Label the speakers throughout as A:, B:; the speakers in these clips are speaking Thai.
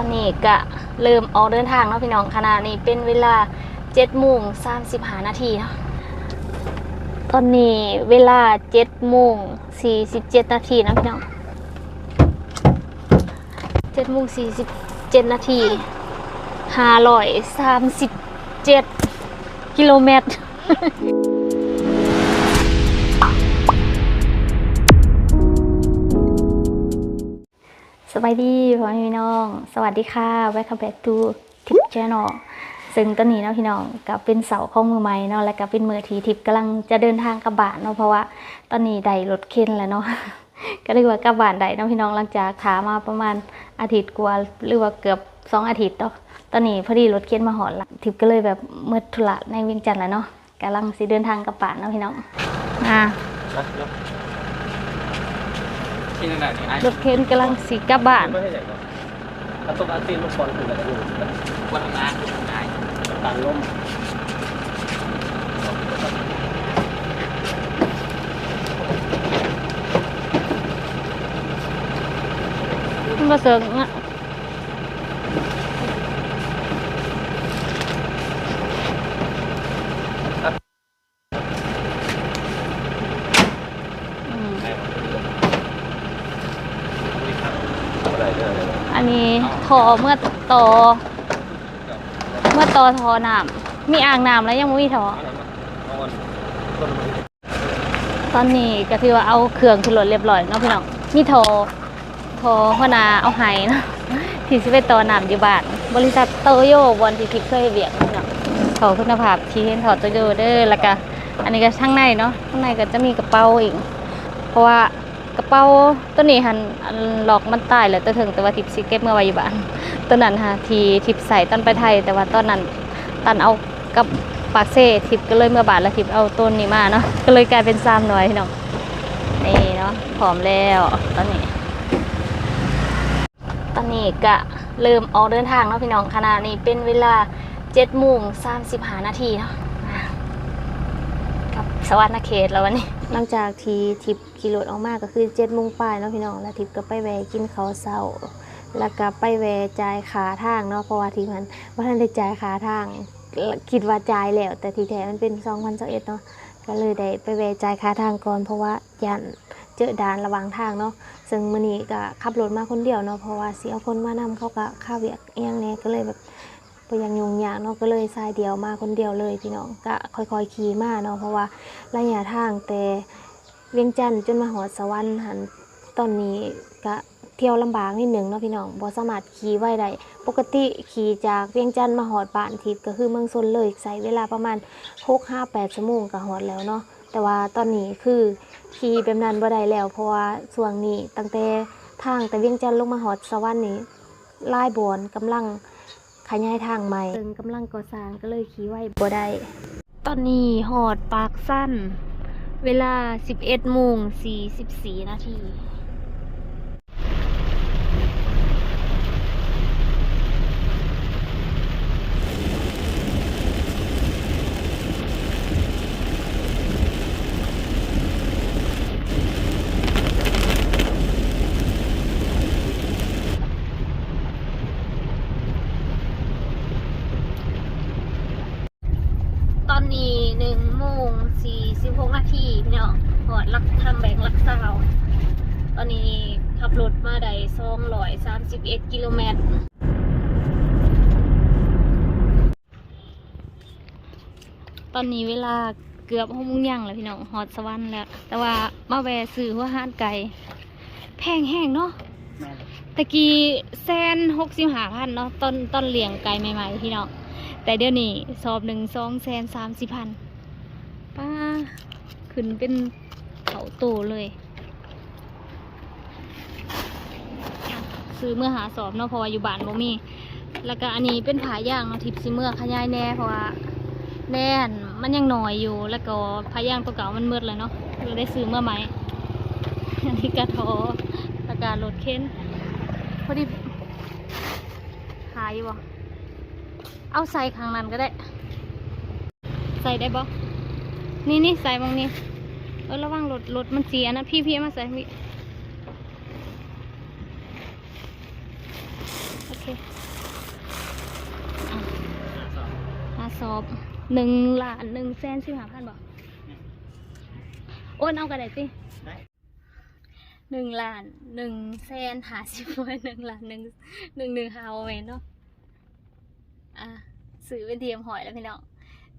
A: อนนี้ก็เริ่มออกเดินทางแล้วพี่น้องขณะนี้เป็นเวลาเจ็ดโมงสามสิบห้านาทีเนาะตอนนี้เวลาเจ็ดโมงสี่สิบเจ็ดนาทีนะพี่น้องเจ็ดโมงสี่สิบเจ็ดนาทีห้าร้อยสามสิบเจ็ดกิโลเมตร สบายดีพ่อแม่พี่น้อง สวัสดีค่ะ Welcome back to Tip Channel ซึ่งตอนนี้เนาะพี่น้องก็เป็นเสาร์ของมือใหม่เนาะและก็เป็นมือทีทิปกำลังจะเดินทางกลับบ้านเนาะเพราะว่าตอนนี้ได้รถเข็นแล้วเนาะก็เรียกว่ากลับบ้านได้เนาะพี่น้องหลังจากถามาประมาณอาทิตย์กว่าหรือว่าเกือบสองอาทิตย์เนาะตอนนี้พอดีรถเข็นมาหอดละทิปก็เลยแบบมืดธุระในวียงจันทร์แล้วเนาะกำลังสิเดินทางกลับบ้านเนาะพี่น้องอ่า
B: ที่นั่นน่ะ
A: รถเข็นกำลังสิกลับบ้าน
C: ไม่ให้ไหนก็ถ้าต้อาตีนลูกบอลคือแบบดู
B: วันงานไอ้
C: ต่างล้ม
A: มาเสิร์ฟอะอืม
C: อะไรเนี่ยอะไร
A: อันนี้ท อเมื่อตอเมื่อตอทอน้ำมีอ่างน้ำแล้วยังไม่มีทอ
C: ต
A: อนนี้ก็ถือว่าเอาเครื่องขึ้นรถเรียบร้อยเนาะพี่น้องมีทอทอหัวหนาเอาไห้เนาะที่สิไปตอน้ำอยู่บ้านบริษัทโตโยบอนที่ทิพย์เคยเบียกเนาะพี่น้องขอคุณภาพที่เห็นถอดโตโยเด้อแล้วก็อันนี้ก็ข้างในเนาะข้างในก็จะมีกระเป๋าอีก เพราะว่า กระเป๋าตัวนี้หันหลอกมันตายแล้วตัวถึงแต่ว่าทิพย์สิเก็บเมื่อว้อยู่บ้านตัวนั้นฮะทีทิพใส่ตอนไปไทย แต่ว่าตอนนั้นตันเอากับปากเซ่ทิพย์ก็เลยเมื่อบาทแล้วทิพย์เอาต้นนี้มาเนาะก็เลยกลายเป็นซ้ำหน่อยพี่น้องนี่เนาะพร้อมแล้วตอนนี้ ตอนนี้ก็เริ่มออกเดินทางเนาะพี่น้องขณะนี้เป็นเวลา7โมง35นาทีเนาะกับสวรรค์เขตแล้ววันนี้หลังจากที่ทิป ขี่รถออกมาก็คือ7โมงปลายเนาะพี่น้องแล้วทิปก็ไปแวะกินข้าวเช้าแล้วก็ไปแวะจ่ายขาทางเนาะเพราะว่าที่มันว่าท่านได้จ่ายขาทางคิดว่าจ่ายแล้ว แต่ทีแท้มันเป็น2021เนาะก็เลยได้ไปแวะจ่ายขาทางก่อน เพราะว่ายันเจอด่านระหว่างทางเนาะซึ่งมื้อนี้ก็ขับรถมาคนเดียวเนาะเพราะว่าสิเอาคนมานำเขาก็ค่าเวียกเอียงแน่ก็เลยแบบบ่อยังยุ่งยากเนาะก็เลยสายเดียวมาคนเดียวเลยพี่น้องก็ค่อยๆขี่มาเนาะเพราะว่าระยะทางแต่ เวียงจันทน์จนมาหอดสวรรค์หันตอนนี้ก็เที่ยวลำบากนิดหนึงเนาะพี่น้องบ่สามารถขี่ไว้ได้ปกติขี่จากเวียงจันทน์มาหอดบ้านทิพย์ก็คือเมืองซนเลยใช้เวลาประมาณ6-5-8ชั่วโมงก็หอดแล้วเนาะแต่ว่าตอนนี้คือขี่แบบนั้นบ่ได้แล้ว เพราะว่าช่วงนี้ตั้งแต่ทางแต่เวียงจันทน์ลงมาหอดสวรรค์นี่ลายบอนกำลังขยายทางใหม่ซึ่งกำลังก่อสร้างก็เลยขี่ไว้บ่ได้ตอนนี้หอดปากสั้น เวลา 11โมง44นาที 11 กิโลเมตร ตอนนี้เวลาเกือบหกโมงย่างแล้วพี่น้องฮอตสวรรค์แล้ว แต่ว่ามาแวะซื้อหัวห้านไก่ แพงแห้งเนาะตะกี้แซนหกสิบห้าพันเนาะต้นต้นเลี้ยงไก่ใหม่ๆพี่น้องแต่เดี๋ยวนี้สอบหนึ่งสองแซนสามสิบพันป้าขึ้นเป็นเขาโตเลย ซื้อเมื่อหาสอบเนาะเพราะว่าอยู่บ้านบ่มี แล้วก็อันนี้เป็นผาย่างเนาะทิปซิเมื่อขยายแน่เพราะว่าแน่นมันยังหน่อยอยู่ แล้วก็ผาย่างตัวเก่ามันมืดเลยเนาะเลยได้ซื้อเมื่อไหมอันนี้กระทอแล้วก็รถเข็นพอดีหายบ่เอาใส่ข้างนั้นก็ได้ ใส่ได้บ่นี่นี่ใส่บางนี้เออระวังรถรถมันเสียนะพี่พี่มาใส่พี่โอเค เคอะหา สอบหนึ่งล้านหนึ่งแสนสิบห้าพันบอกโอนเอากระไดสิหนึ่งล้านหนึ่งแสนหาสิบไว้หนึ่งล้านหนึ่งหนึ่งหนึ่งหาเอาไว้เนาะอะสื่อเป็นเทียมหอยแล้วพี่น้อง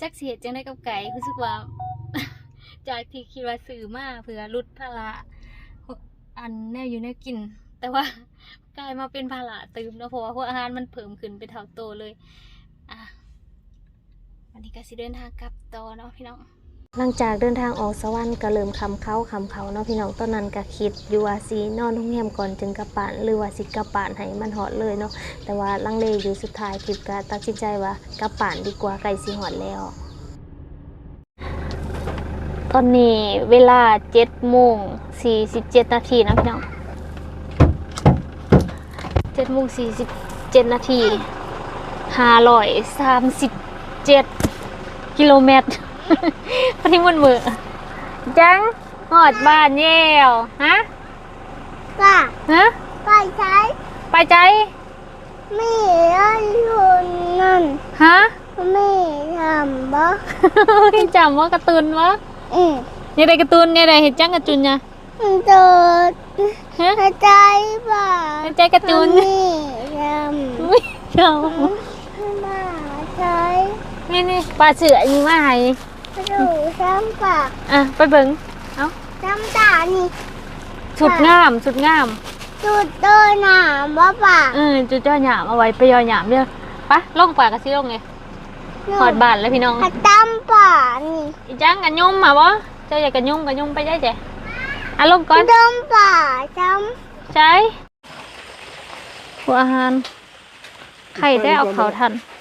A: จักเสียจังได้กับไก่รู้สึกว่า จากที่คิดว่าซื้อมาเพื่อลดภาระอันแน่อยู่แน่กิน แต่ว่ากลายมาเป็นภาระเติมเนาะเพราะว่าพวกอาหารมันเพิ่มขึ้นเป็นเท่าโตเลย อะ วันนี้ก็สิเดินทางกลับต่อเนาะพี่น้อง หลังจากเดินทางออกสวรรค์ก็เริ่มคำเขาคำเขาเนาะพี่น้องตอนนั้นก็คิดอยู่ว่าสินอนโรงแรมก่อนจึงกลับบ้านหรือว่าสิกลับบ้านให้มันหอดเลยเนาะแต่ว่าลังเลอยู่สุดท้ายคิดก็ตัดสินใจว่ากลับบ้านดีกว่าไกลสิหอดแล้ว ตอนนี้เวลาเจ็ดโมงสี่สิบเจ็ดนาทีนะพี่น้องเจ็ดโมงสี่สิบเจ็ดนาทีห้าร้อยสามสิบ เจ็ดกิโลเมตรพอดีมันมือจังหอดบ้านเย่วฮะ
D: ว่า
A: ฮะ
D: ไปใช้
A: ไปใจ
D: ไม่อันคนนั่น
A: ฮะ
D: ไม่ทำบ่
A: จำว่าการ์ตูนวะ
D: อืม
A: ยังไงการ์ตูนยังไงเห็นจังการ์ตูนเนี่ย
D: มันเกิด
A: ฮะ
D: ใจป่ะ
A: เห็นใจการ์ตูน
D: ไม่ท
A: อุ้ยชอบำ
D: มาใช้
A: นี่นี่ปลาเสือยิงมาให้
D: ดูซ้ำปาก
A: อะไปเบิ่งเอ้า
D: ซ้ำตานี่
A: สุดงามสุดงาม
D: จุดโดนหนามบ่ปาก
A: เออจุดย่อหยามเอาไว้ไปย่อหยามเด้อไปะลงป่ากระซิลงไงหอดบานแล้วพี่น้อง
D: หัดตั้มป่านี่
A: อีจังกันยุ่มมาบ่เจ้าอยากกันยุ่มกันยุ่มไปได้จ้ะอะลงก่อน
D: ตั้มป่าซ้
A: ใช่หัวอาหารไข่ได้เอาเขาทัน
C: ไป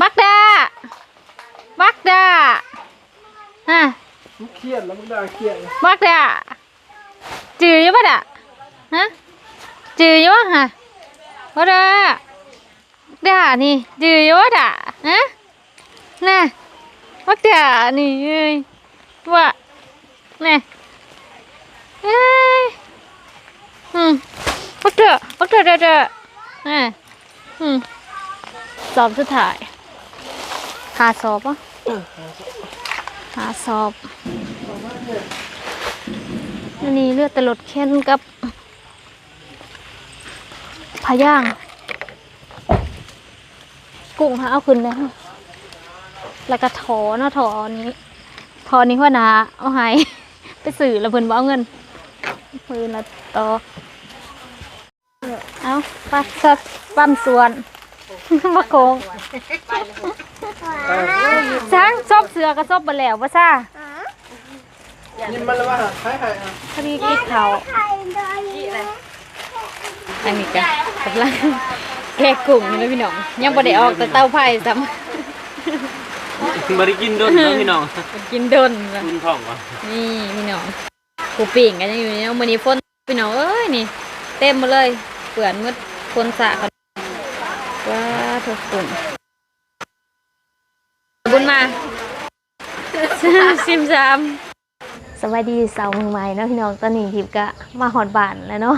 A: บักดา บักดาฮะ
C: มันเครียดแล้วมันด่าเครียด
A: บักดา จืออยู่ปะดะฮะ จืออยู่ปะฮะบักดาบักดานี่ จืออยู่ปะดะฮะ น่ะ บักดา นี่เอ้ยว่าน่ะเอ้ยอืมบักดาบักดาเด้อเด้ออะอืมสอบสุดท้าย หาสอบปะหาสอบอันนี้เลือดแต่รถเค้นกับพาย่าง กุ้งหาเอาขึ้นแล้วแล้วก็ถอเนาะถอนี้ถอนี้หัวหนาเอาใหายไปสื่อแล้วเพิ่นบ่เอาเงินเพิ่นละต่อเอาปัดสับปั๊มสวน มาโกงช้างซบเสือก็ซบไปแล้วว่าซ่า
C: ยินมันแล้วว่าใช่ใครอะ
A: พอดีกินเขาวำ
D: ไข่โดนนะ
A: อันนี้ก็กำลังแกะกุ้งนี่นะพี่น้อง ยังบ่ได้ออกแต่เตาไฟซ้
B: บริกินโดนเนาะพี่น้องำ
A: กินดนละ
B: คุณพ่องวะ
A: นี่พี่น้องกูปิ่งกันยังอยู่นี่มื้อนี้ฝนพี่น้องเอ้ยนี่ เต็มหมาเลยเปื่อนหมืดคนสะเขา ว้าทุกกุ้งบุญมาซิมซามสวัสดีสาวมือใหม่เนาะพี่น้องตอนนี้ทิพย์ก็มาหอดบ้านแล้วเนาะ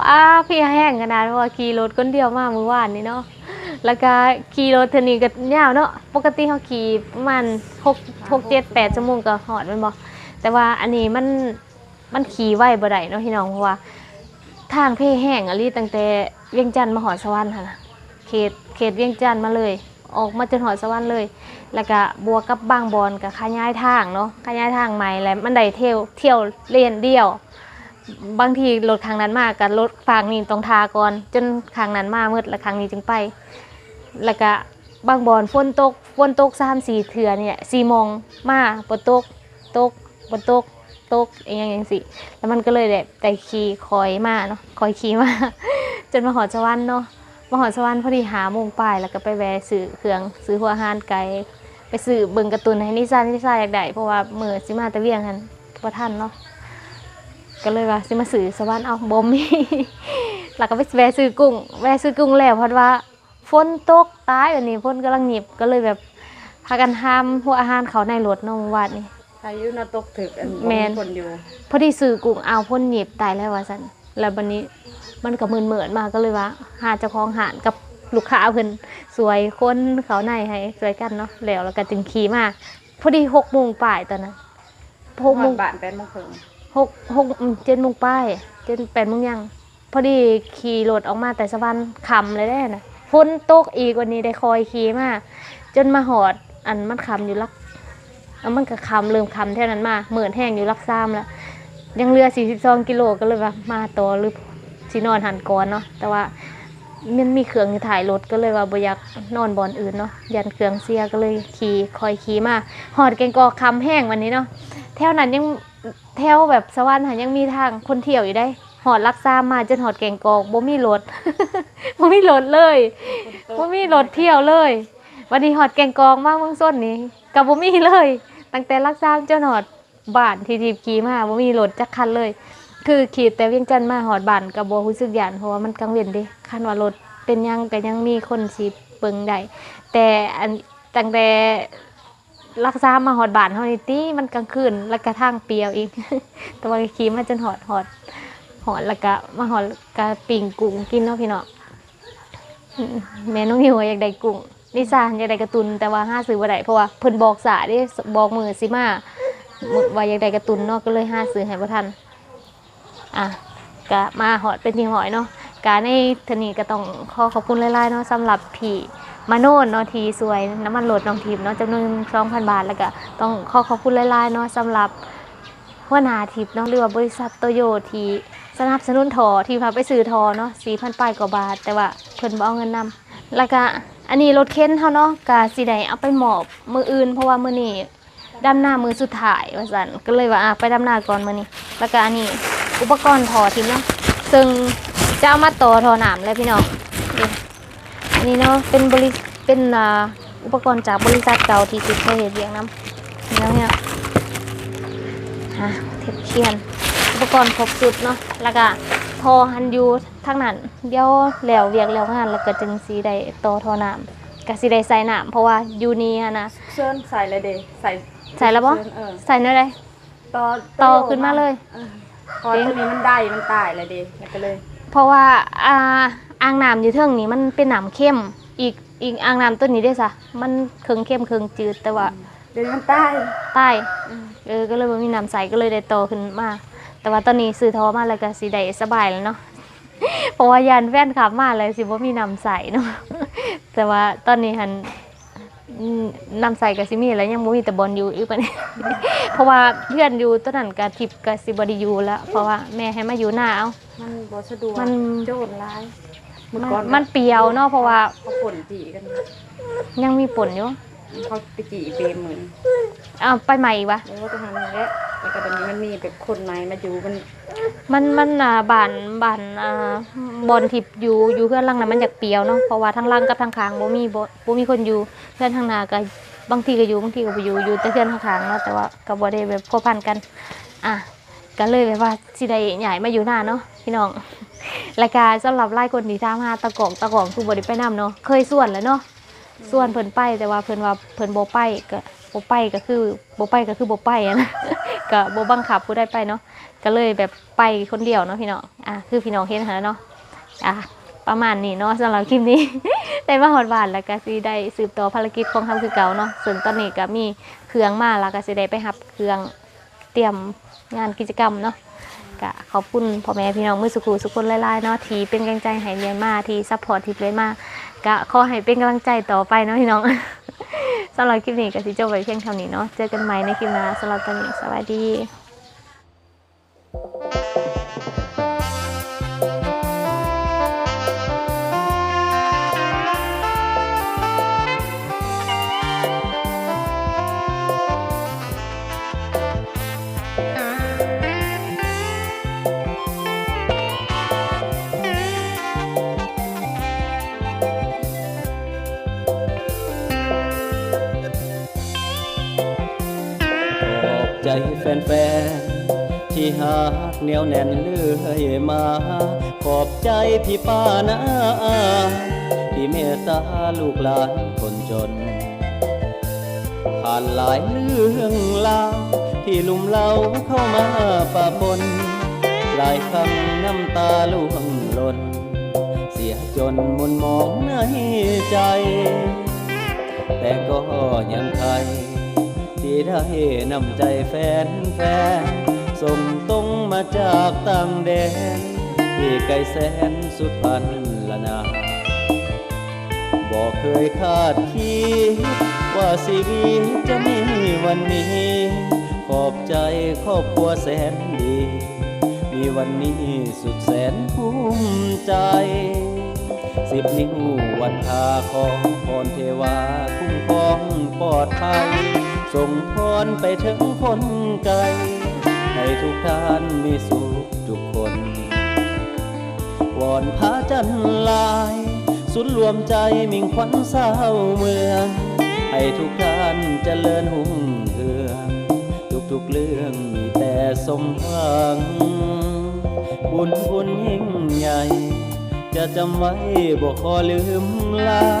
A: ว้าพี่แห้งขนาดว่าขี่รถคนเดียวมาเมื่อวานนี่เนาะแล้วก็ขี่รถเทอนี้ก็ยาวเนาะปกติเขาขี่ประมาณหกหกเจ็ดแปดชั่วโมงก็หอดแมันบ่แต่ว่าอันนี้มันมันขี่ไวบ่ได้เนาะพี่น้องเพราะว่า ทางเพ่แห้งอะลีตั้งแต่เวียงจันทน์มาหอดสวรรค์ค่ะนะ เขตเขตเวียงจันทน์มาเลย ออกมาจนหอดสวรรค์เลย แล้วก็บวกกับบางบอนกับขยายทางเนาะขยายทางใหม่แล้วมันได้เที่ยวเที่ยวเลนเดียว บางทีรถครั้งนั้นมากกับรถฝั่งนี้ต้องทาก่อนจนครั้งนั้นมามืดแล้วครั้งนี้จึงไป แล้วก็บางบอนฝนตกฝนตกสามสี่เถื่อเนี่ยสี่โมงมาฝนตกตกฝนตกตกเองอย่างสิแล้วมันก็เลยแบบแต่ขี่คอยมาเนาะคอยขี่มาจนมาหอดสวรรค์เนาะ มาหอดสวรรค์พอดีหาโมงปลายแล้วก็ไปแวะซื้อเครื่องซื้อหัวอาหารไก่ไปซื้อเบิ่งการ์ตูนให้นิซ่านิซ่าอยากได้เพราะว่ามือสิมาแตะเวียงกันพอท่านเนาะก็เลยว่าสิมาซื้อสวรรค์เอาบ่มีแล้วก็ไปแวะซื้อกุ้งแวะซื้อกุ้งแล้วเพราะว่าฝนตกตายแบบนี้ฝนกำลังหยิบก็เลยแบบพากันห้ามหัวอาหารเขาในรถเน้องวาดนี่
E: อายุน่ะตกถึกอัน
A: แม่น
E: คนอยู่
A: พอดีซื้อกุ้งเอาพ่นหยิบตายแล้วว่าสันแล้วบันนี้บ มันก็มึนเหมือนมาก็เลยว่า หาเจ้าของหานกับลูกค้าเพิ่นสวยคนเขาในให้สวยกันเนาะแล้วแล้วก็จึงขี่มาพอดีหกโมงป่ายตอนนั้นหกโมง
E: บาทแปดโมงครึ่ง
A: หกหกเจ็ดโมงป้ายเจ็ดแปดโมงยังพอดีขี่รถออกมาแต่สะพานคำเลยได้นะฝนตกอีกวันนี้ได้คอยขี่มาจนมาหอดอันมันคำอยู่ลักแล้วมันก็คำเริ่มคำเท่านั้นมาเหมือนแห้งอยู่ลักซ้ำแล้วยังเหลือ 42 กิโลก็เลยว่ามาต่อหรือ สินอนหันก่อนเนาะแต่ว่ามันมีเครื่องถ่ายรถก็เลยว่าบ่อยากนอนบอนอื่นเนาะยันเครื่องเสียก็เลยขี่คอยขี่มาหอดแกงกอกคำแห้งวันนี้เนาะแถวนั้นยังแถวแบบสวรรค์หายังมีทางคนเที่ยวอยู่ได้หอดลักซามมาจนหอดแกงกอกบ่มีรถบ่มีรถเลยบ่มีรถเที่ยวเลย วันนี้หอดแกงกอกมากเมืองส้นนี้กับบ่มีเลย ตั้งแต่ลักซามจนหอดบ้านทีทีขี่มาบ่มีรถจักคันเลย คือขี่แต่เวียงจันทน์มาหอดบ้านกับบ่รู้สึกหยานเพราะว่ามันกลางเว้นเด้คันว่ารถเป็นหยังก็ยังมีคนสิเบิ่งได้แต่อันตั้งแต่รักษามาหอดบานเฮานี่ติมันกลางคืนแล้วก็ทางเปรียวอีก แต่ว่าขี่มาจนหอดหอดหอดแล้วก็มาหอดกะปิ่งกุ้งกินเนาะพี่เนาะอืมแม่น้องหิวอยากได้กุ้งลิซ่าอยากได้การะตุนแต่ว่าห้าซื้อบ่ได้เพราะว่าเพิ่นบอกสาเด้บอกมือสิมาว่าอยากได้การะตุนเนาะก็เลยห้าซื้อให้บ่ทัน อะก็มาหอดเป็นทีหอยเนาะกาในทนี้ก็ต้องขอขอบคุณหลายๆเนาะสำหรับพี่มาโน่นเนาะทีสวยน้ำมันโหลดน้องทีมเนาะจำนวน2,000บาทแล้วก็ต้องขอขอบคุณหลายๆเนาะสำหรับหัวหน้าทิปเนาะหรือว่าบริษัทโตโยทีสนับสนุนทอที่พาไปซื้อทอเนาะ4,000ปลายกว่าบาท แต่ว่าเพิ่นบ่เอาเงินนำแล้วก็อันนี้รถเข็นเฮาเนาะก็สิได้เอาไปหมอบมืออื่น เพราะว่ามื้อนี้ดำหน้ามือสุดท้ายว่าซั่นก็เลยว่าอะไปดำหน้าก่อนมื้อนี้แล้วก็อันนี้ อุปกรณ์ทอทิมเนาะซึ่งจะเอามาต่อทอหนามเลยพี่น้องนี่อันนี้เนาะเป็นบริเป็นอ่าอุปกรณ์จากบริษัทเก่าที่ติดเคยเห็นเรียงน้ำแล้วเนี่ยฮะเทปเขียน อุปกรณ์ครบสุดเนาะแล้วก็ทอหันอยูทั้งนั้นเดี๋ยวแล้วเวียกแล้วงานแล้วก็จึงสีได้ต่อทอน้ำก็สีได้ใส่น้ำเพราะว่าอยูนี้อะนะ
E: เชิญใส่เลยเดใส่
A: ใส่แล้วบ่
E: เชิญเออ
A: ใส่เนื้อได้
E: ต่อ
A: ต่อขึ้นมาเลย
E: ออ พอตัวนี้มันได้มันตายเลยเดแล้วก็เลย
A: เพราะว่าอ่าอ่างน้ำอยู่เทิงนี้มันเป็นน้ำเข้ม อีกอีกอ่างน้ำตัวนี้ได้ซะมันเคืองเข้มเคืองจืดแต่ว่า
E: เดี๋ยวนี้มันตาย
A: ใต้เออก็เลยบ่มีน้ำใสก็เลยได้โตขึ้นมา แต่ว่าตอนนี้ซื้อทอมาแล้วก็สิได้สบายแล้วเนาะเพราะว่ายันแฟนขับมาเลยสิบ่มีน้ำใสเนาะแต่ว่าตอนนี้หันอืม น้ำใสก็สิมีแล้วยังบ่มีแต่บอลอยู่อีกปะเนี่ยเพราะว่าเพื่อนอยู่ตอนนั้นก็ทิพย์ก็สิบ่ได้อยู่แล้ว เพราะว่าแม่ให้มาอยู่หน้าเอา
E: มันบ่สะดวก
A: มัน
E: โจรร้าย
A: มัน
E: ก่อ
A: มันเปรียวเนาะเพราะว่า
E: เขาผลจีกัน
A: ยังมีผลอยู่
E: เขาไปจีเปรมเหมือน
A: อ้าวไปใหม่อีกปะ
E: แล้วก็จะทำอย่างนี้ แล้วก็ตอนนี้มันมีแบบคนไหนมาอยู่มัน
A: มันมันอ่าบานบานอ่าบอลทิพย์อยู่อยู่เพื่อนหลังนั้นมันอยากเปรียวเนาะเพราะว่าทั้งล่างกับทั้งคางบ่มีบ่บ่มีคนอยู่เพื่อนทางหน้าก็บางทีก็อยู่บางทีก็บ่อยู่อยู่แต่เพื่อนข้างเนาะแต่ว่าก็บ่ได้แบบพัวพันกันอะก็เลยแบบว่าสิได้ใหญ่มาอยู่หน้าเนาะพี่น้อง รายการสำหรับไล่คนที่ตามหาตะกองตะกองคือบ่ได้ไปนํเนาะเคยส่วนแล้วเนาะส่วนเพิ่นไปแต่ว่าเพิ่นว่าเพิ่นบ่ไปก็บ่ไปก็คือบ่ไปก็คือบ่ไปอะนะ ก็บ่บังคับผู้ใดไปเนาะก็เลยแบบไปคนเดียวเนาะพี่น้องอะคือพี่น้องเห็นนแหล้วเนาะอะประมาณนี้เนาะสำหรับคลิปนี้ ได้มาหอดบานแล้วก็สิได้สืบต่อภารกิจของทำคือเก่าเนาะส่วนตอนนี้ก็มีเครื่องมาแล้วก็สิได้ไปหับเครื่องเตรียมงานกิจกรรมเนาะก็ขอบคุณพ่อแม่พี่น้องมือสุขุสุขคนหลายๆเนาะที่เป็นกำลังใจให้เรียนมาที่ซัพพอร์ตที่เลยมาก็ขอให้เป็นกำลังใจต่อไปเนาะพี่น้อง สำหรับคลิปนี้ก็สิจบไว้เพียงเท่านี้เนาะเจอกันใหม่ในคลิปหน้าสำหรับตอนนี้สวัสดี
F: ใจแฟนๆ ที่หักเหนียวแน่นเลื่อยมา ขอบใจพี่ป้านาอาที่เมตตาลูกหลานคนจน ผ่านหลายเรื่องราวที่ลุ่มเล่าเข้ามาปะปน หลายคำน้ำตาล่วงหล่น เสียจนมุนมองในใจ แต่ก็ยังใคร ที่ได้นำใจแฟนแฟนส่งตรงมาจากต่างแดน ที่ไกลแสนสุดพันละนาบอกเคยคาดคิดว่าชีวิตจะมีวันนี้ ขอบใจครอบครัวแสนดี มีวันนี้สุดแสนภูมิใจ สิบนิ้ววันทาของพรเทวาคุ้มครองปลอดภัย ส่งพรไปถึงคนไกล ให้ทุกท่านมีสุขทุกคน วอนพระจันทร์ลาย สุดรวมใจมิ่งขวัญเศร้าเมือง ให้ทุกท่านเจริญหุ่งเฮือง ทุกๆเรื่องมีแต่สมหวัง บุญบุญยิ่งใหญ่ จะจำไว้บอกขอลืมลา